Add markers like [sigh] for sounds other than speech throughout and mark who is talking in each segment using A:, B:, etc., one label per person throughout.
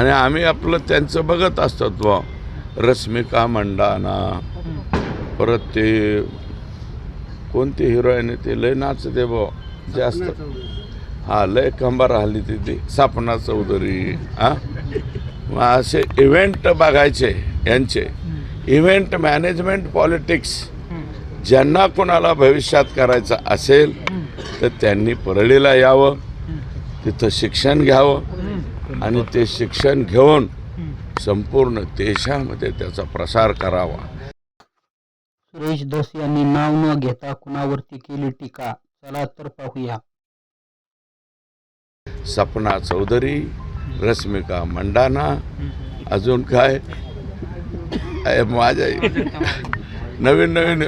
A: आणि आम्ही आपलं त्यांचं बघत असतो बुवा रश्मिका मंडाना. परत ते कोणती हिरोईन आहे ते? लय नाचते बुवा. जास्त. हा लय कंबार हल्ली तिथे सपना चौधरी हा? मग असे इव्हेंट बघायचे यांचे. Event management politics. ज्यांना कोणाला भविष्यात करायचं असेल तर त्यांनी परळीला यावं. तिथं शिक्षण घ्यावं. आणि ते शिक्षण घेऊन संपूर्ण देशामध्ये त्याचा प्रसार करावा.
B: सुरेश धस यांनी नाव न घेता कुणावरती केली टीका? चला तर पाहूया.
A: सपना चौधरी रश्मिका मंडाना अजून काय? माझ्या [laughs] नवीन नवीन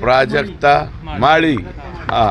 A: प्राजक्ता माळी. हा.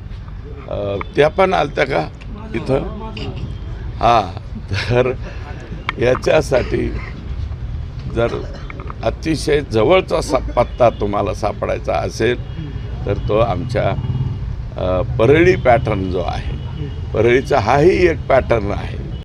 A: त्या पण आलत्या का इथं? हां तर याच्यासाठी जर अतिशय जवळचा सा पत्ता तुम्हाला सापडायचा असेल तर तो आमच्या परळी पॅटर्न जो आहे परळीचा हाही एक पॅटर्न आहे.